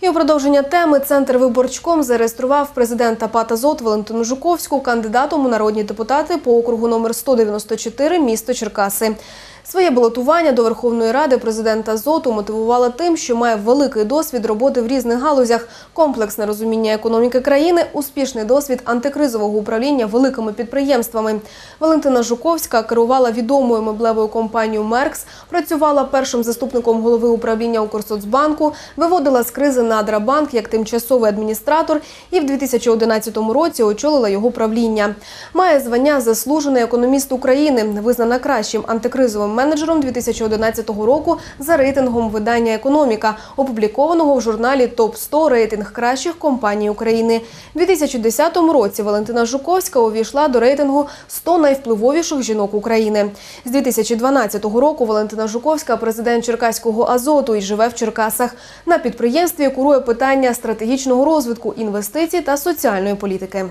І у продовження теми центр виборчком зареєстрував президента ПАТ «Азот» Валентину Жуковську кандидатом у народні депутати по округу номер 194 місто Черкаси. Своє балотування до Верховної Ради президента ЗОТу мотивувала тим, що має великий досвід роботи в різних галузях, комплексне розуміння економіки країни, успішний досвід антикризового управління великими підприємствами. Валентина Жуковська керувала відомою меблевою компанією Меркс, працювала першим заступником голови управління Укрсоцбанку, виводила з кризи Надрабанк як тимчасовий адміністратор і в 2011 році очолила його правління. Має звання заслужений економіст України, визнана кращим антикризовим менеджером 2011 року за рейтингом видання Економіка, опублікованого в журналі Топ 100 рейтинг кращих компаній України. У 2010 році Валентина Жуковська увійшла до рейтингу 100 найвпливовіших жінок України. З 2012 року Валентина Жуковська президент Черкаського Азоту і живе в Черкасах. На підприємстві курує питання стратегічного розвитку, інвестицій та соціальної політики.